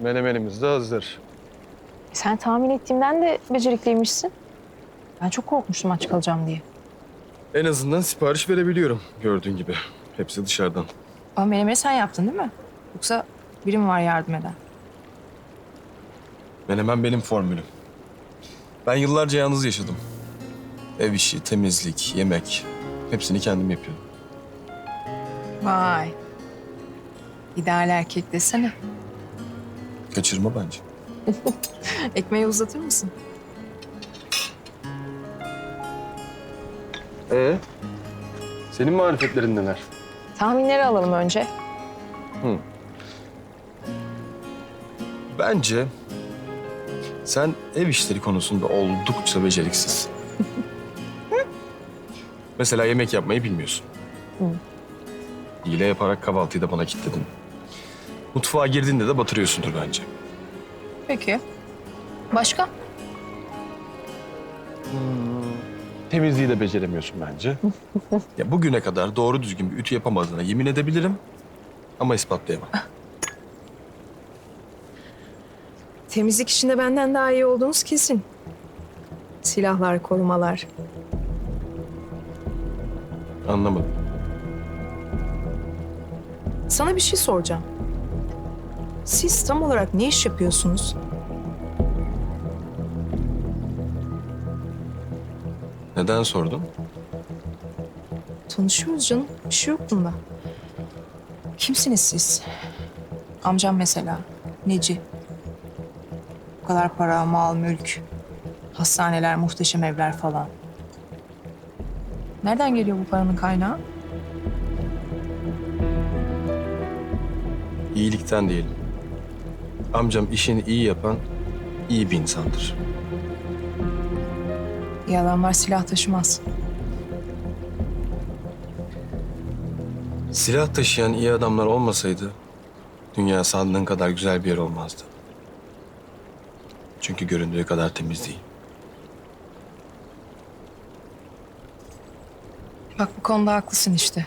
Menemenimiz de hazır. Sen tahmin ettiğimden de becerikliymişsin. Ben çok korkmuştum aç kalacağım diye. En azından sipariş verebiliyorum gördüğün gibi. Hepsi dışarıdan. Ama menemeni sen yaptın değil mi? Yoksa biri mi var yardım eden? Menemen benim formülüm. Ben yıllarca yalnız yaşadım. Ev işi, temizlik, yemek hepsini kendim yapıyorum. Vay. İdeal erkek desene. Kaçırma bence. Ekmeği uzatır mısın? Ee? Senin marifetlerin neler? Tahminleri alalım önce. Bence sen ev işleri konusunda oldukça beceriksizsin. Mesela yemek yapmayı bilmiyorsun. Hile yaparak kahvaltıyı da bana kilitledin. Mutfağa girdiğinde de batırıyorsundur bence. Peki. Başka? Temizliği de beceremiyorsun bence. ya bugüne kadar doğru düzgün bir ütü yapamadığına yemin edebilirim. Ama ispatlayamam. Temizlik işinde benden daha iyi olduğunuz kesin. Silahlar, korumalar. Anlamadım. Sana bir şey soracağım. Siz tam olarak ne iş yapıyorsunuz? Neden sordun? Tanışıyoruz canım. Bir şey yok bunda. Kimsiniz siz? Amcam mesela. Neci? Bu kadar para, mal, mülk. Hastaneler, muhteşem evler falan. Nereden geliyor bu paranın kaynağı? İyilikten diyelim. Amcam işini iyi yapan iyi bir insandır. İyi adamlar silah taşımaz. Silah taşıyan iyi adamlar olmasaydı dünya sandığın kadar güzel bir yer olmazdı. Çünkü göründüğü kadar temiz değil. Bak bu konuda haklısın işte.